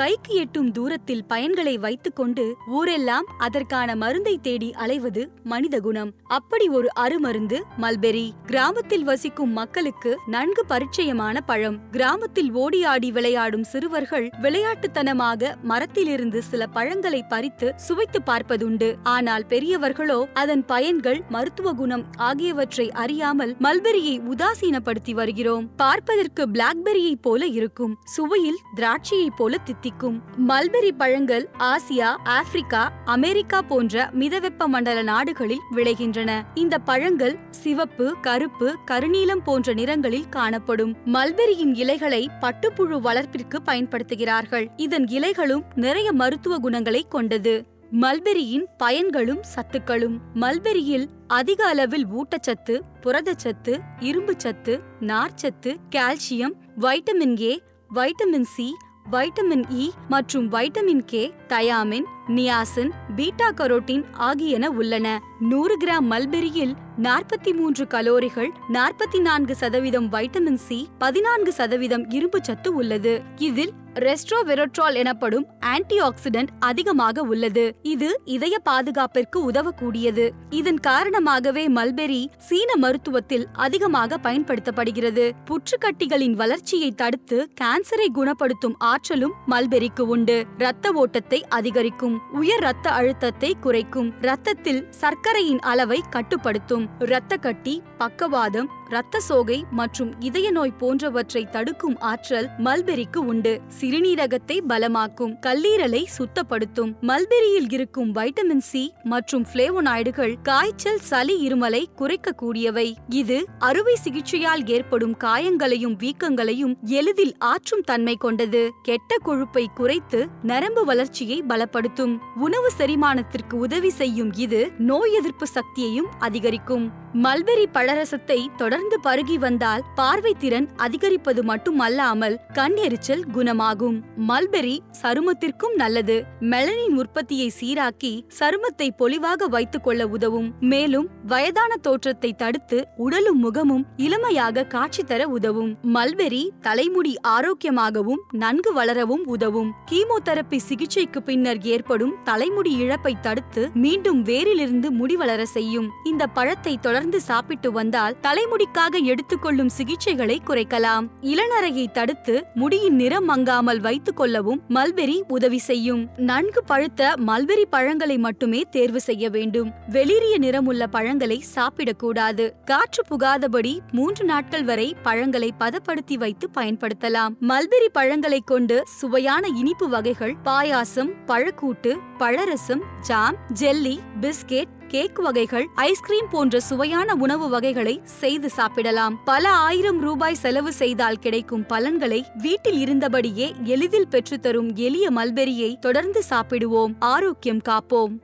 கைக்கு எட்டும் தூரத்தில் பயன்களை வைத்துக்கொண்டு ஊரெல்லாம் அதற்கான மருந்தை தேடி அலைவது மனித குணம். அப்படி ஒரு அருமருந்து மல்பெரி கிராமத்தில் வசிக்கும் மக்களுக்கு நன்கு பரிச்சயமான பழம். கிராமத்தில் ஓடி ஆடி விளையாடும் சிறுவர்கள் விளையாட்டுத்தனமாக மரத்திலிருந்து சில பழங்களை பறித்து சுவைத்து பார்ப்பதுண்டு. ஆனால் பெரியவர்களோ அதன் பயன்கள் மருத்துவ குணம் ஆகியவற்றை அறியாமல் மல்பெரியை உதாசீனப்படுத்தி வருகிறோம். பார்ப்பதற்கு பிளாக்பெரியை போல இருக்கும். சுவையில் திராட்சையை போல தித்தி தித்திக்கும் மல்பெரி பழங்கள் ஆசியா ஆப்பிரிக்கா அமெரிக்கா போன்ற மிதவெப்ப மண்டல நாடுகளில் விளைகின்றன. இந்த பழங்கள் சிவப்பு கருப்பு கருநீலம் போன்ற நிறங்களில் காணப்படும். மல்பெரியின் இலைகளை பட்டுப்புழு வளர்ப்பிற்கு பயன்படுத்துகிறார்கள். இதன் இலைகளும் நிறைய மருத்துவ குணங்களை கொண்டது. மல்பெரியின் பயன்களும் சத்துக்களும். மல்பெரியில் அதிக அளவில் ஊட்டச்சத்து புரதச்சத்து இரும்புச்சத்து நார்ச்சத்து calcium vitamin A vitamin C vitamin E மற்றும் vitamin K thiamine niacin beta carotene ஆகியன உள்ளன. நூறு கிராம் மல்பெரியில் நாற்பத்தி மூன்று கலோரிகள் நாற்பத்தி நான்கு சதவீதம் வைட்டமின் சி பதினான்கு சதவீதம் இரும்பு சத்து உள்ளது. இதில் ரெஸ்ட்ரோவெரோட்ரால் எனப்படும் ஆன்டி ஆக்சிடென்ட் அதிகமாக உள்ளது. இது இதய பாதுகாப்பிற்கு உதவக்கூடியது. இதன் காரணமாகவே மல்பெரி சீன மருத்துவத்தில் அதிகமாக பயன்படுத்தப்படுகிறது. புற்றுக்கட்டிகளின் வளர்ச்சியை தடுத்து கேன்சரை குணப்படுத்தும் ஆற்றலும் மல்பெரிக்கு உண்டு. இரத்த ஓட்டத்தை அதிகரிக்கும் உயர் இரத்த அழுத்தத்தை குறைக்கும் இரத்தத்தில் சர்க்கரையின் அளவை கட்டுப்படுத்தும் இரத்த கட்டி பக்கவாதம் இரத்த சோகை மற்றும் இதய நோய் போன்றவற்றை தடுக்கும் ஆற்றல் மல்பெரிக்கு உண்டு. சிறுநீரகத்தை பலமாக்கும் கல்லீரலை சுத்தப்படுத்தும் மல்பெரியில் இருக்கும் வைட்டமின் சி மற்றும் பிளேவோனாய்டுகள் காய்ச்சல் சளி இருமலை குறைக்கக்கூடியவை. இது அறுவை சிகிச்சையால் ஏற்படும் காயங்களையும் வீக்கங்களையும் எளிதில் ஆற்றும் தன்மை கொண்டது. கெட்ட கொழுப்பை குறைத்து நரம்பு வளர்ச்சியை பலப்படுத்தும். உணவு செரிமானத்திற்கு உதவி செய்யும் இது நோய் எதிர்ப்பு சக்தியையும் அதிகரிக்கும். மல்பெரி பழரசத்தை தொடர்ந்து பருகி வந்தால் பார்வை திறன் அதிகரிப்பது மட்டுமல்லாமல் கண் எரிச்சல் குணமாகும். மல்பெரி சருமத்திற்கும் நல்லது. மெலனின் உற்பத்தியை சீராக்கி சருமத்தை பொலிவாக வைத்துக் கொள்ள உதவும். மேலும் வயதான தோற்றத்தை தடுத்து உடலும் முகமும் இளமையாக காட்சி தர உதவும். மல்பெரி தலைமுடி ஆரோக்கியமாகவும் நன்கு வளரவும் உதவும். கீமோதெரப்பி சிகிச்சைக்கு பின்னர் ஏற்படும் தலைமுடி இழப்பை தடுத்து மீண்டும் வேரிலிருந்து முடிவளர செய்யும். இந்த பழத்தை தொடர்ந்து சாப்பிட்டு வந்தால் தலைமுடிக்காக எடுத்துக்கொள்ளும் சிகிச்சைகளை குறைக்கலாம். இளநரையை தடுத்து முடியின் நிறம் மங்காமல் வைத்துக் கொள்ளவும் மல்பெரி உதவி செய்யும். நன்கு பழுத்த மல்பெரி பழங்களை மட்டுமே தேர்வு செய்ய வேண்டும். வெளிரிய நிறமுள்ள பழங்களை சாப்பிடக்கூடாது. காற்று புகாதபடி மூன்று நாட்கள் வரை பழங்களை பதப்படுத்தி வைத்து பயன்படுத்தலாம். மல்பெரி பழங்களை கொண்டு சுவையான இனிப்பு வகைகள் பாயாசம் பழக்கூட்டு பழரசம் ஜாம் ஜெல்லி பிஸ்கெட் கேக் வகைகள் ஐஸ்கிரீம் போன்ற சுவையான உணவு வகைகளை செய்து சாப்பிடலாம். பல ஆயிரம் ரூபாய் செலவு செய்தால் கிடைக்கும் பலன்களை வீட்டில் இருந்தபடியே எளிதில் பெற்றுத்தரும் எளிய மல்பெரியை தொடர்ந்து சாப்பிடுவோம். ஆரோக்கியம் காப்போம்.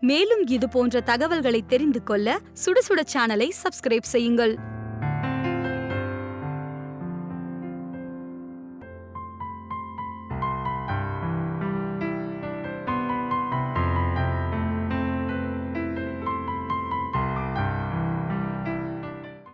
மேலும் இது போன்ற தகவல்களை தெரிந்து கொள்ள சுட சேனலை சப்ஸ்கிரைப் செய்யுங்கள்.